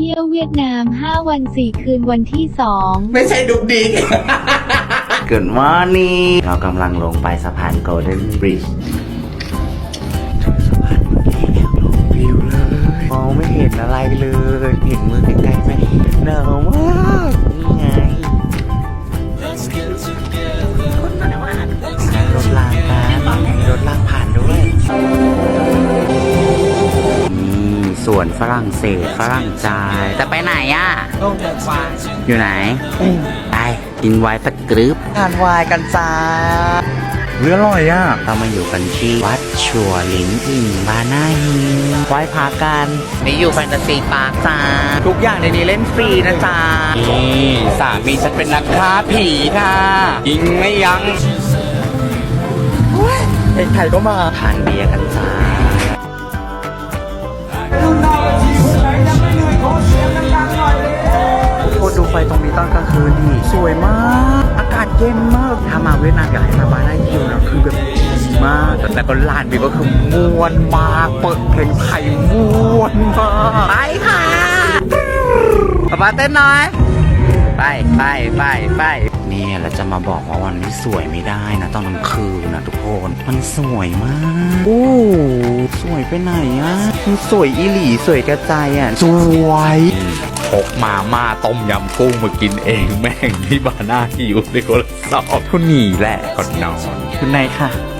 เที่ยวเวียดนาม 5 วัน 4 คืนวันที่ 2 ไม่ใช่ดุกดิกเกิดว่านี่เรากำลังลงไปสะพานโก ส่วนฝรั่งเศสฝรั่งใจายแต่ไปไหนอะลงแบบวานอยู่ไหน ไปกินไวน์สักกรึบทานไวน์กันจ้าเรืออร่อยอะเรามาอยู่กันที่วัดชัวลิงอิงบานาฮินไหว้พระกันนี่อยู่แฟนตาซีปาร์คจ้าทุกอย่างในนี้เล่นฟรีนะจ๊ะนี่สามีฉันเป็นนักฆ่าผีค่ะยิงไม่ยั้งเอกไทยก็มาทานเบียร์กันจ้า ไฟตรงนี้ตอนกลางคืนดิสวยมาก อากาศเย็นมาก ถ้ามาเวียดนามอยากให้มาบานาฮิวนะคือแบบดีมากแต่ก็ลานวิวก็คือม่วนมากเปิดเพลงไทยม่วนมากไปค่ะป๊าป๊าเต้นหน่อยไปไปไปไปเนี่ยเราจะมาบอกว่าวันนี้สวยไม่ได้นะ ตอนกลางคืนนะทุกคนมันสวยมากโอ้สวยไปไหนอะมันสวยอีหลีสวยกระจายอะสวย พกมาม่าต้มยำกุ้งมากินเองแม่งที่บาน่าหิวในคนละสอบทุนหนีแหละก่อนนอนคุณนายค่ะ